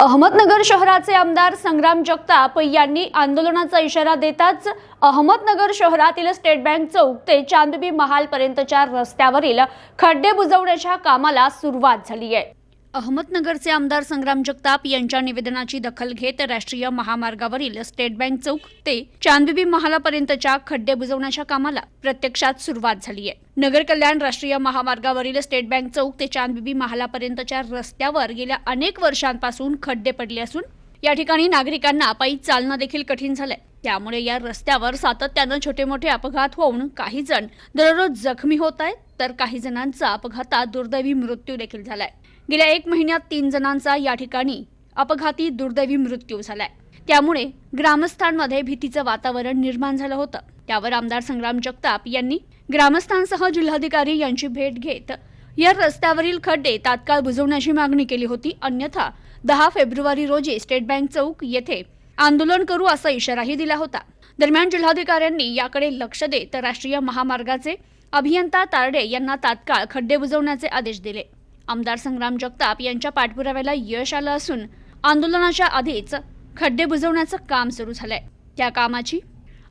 अहमदनगर शहराचे आमदार संग्राम जगताप यांनी आंदोलनाचा इशारा देताच अहमदनगर शहरातील स्टेट बँक चौक ते चांदबी महालपर्यंतच्या रस्त्यावरील खड्डे बुजवण्याच्या कामाला सुरुवात झाली आहे. अहमदनगरचे आमदार संग्राम जगताप यांच्या निवेदनाची दखल घेत राष्ट्रीय महामार्गावरील स्टेट बँक चौक ते चांदबिबी महालापर्यंतच्या खड्डे बुजवण्याच्या कामाला प्रत्यक्षात सुरुवात झाली आहे. नगर कल्याण राष्ट्रीय महामार्गावरील स्टेट बँक चौक ते चांदबिबी महालापर्यंतच्या रस्त्यावर गेल्या अनेक वर्षांपासून खड्डे पडले असून या ठिकाणी नागरिकांना पायी चालणं देखील कठीण झालंय. त्यामुळे या रस्त्यावर सातत्यानं छोटे मोठे अपघात होऊन काही जण दररोज जखमी होत आहेत तर काही जणांचा अपघातात दुर्दैवी मृत्यू देखील झालाय. गेल्या एक महिन्यात तीन जणांचा या ठिकाणी अपघाती दुर्दैवी मृत्यू झालाय. त्यामुळे ग्रामस्थांमध्ये भीतीचं वातावरण निर्माण झालं होतं. त्यावर आमदार संग्राम जगताप यांनी ग्रामस्थांसह जिल्हाधिकारी यांची भेट घेत या रस्त्यावरील खड्डे तात्काळ बुजवण्याची मागणी केली होती. अन्यथा दहा फेब्रुवारी रोजी स्टेट बँक चौक येथे आंदोलन करू असा इशाराही दिला होता. दरम्यान जिल्हाधिकाऱ्यांनी याकडे लक्ष देत राष्ट्रीय महामार्गाचे अभियंता तारडे यांना तात्काळ खड्डे बुजवण्याचे आदेश दिले. आमदार संग्राम जगताप यांच्या पाठपुराव्याला यश आलं असून आंदोलनाच्या आधीच खड्डे बुजवण्याचं काम सुरू झालंय. त्या कामाची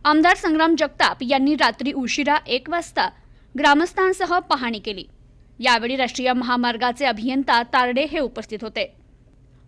आमदार संग्राम जगताप यांनी रात्री उशिरा एक वाजता ग्रामस्थांसह पाहणी केली. यावेळी राष्ट्रीय महामार्गाचे अभियंता तारडे हे उपस्थित होते.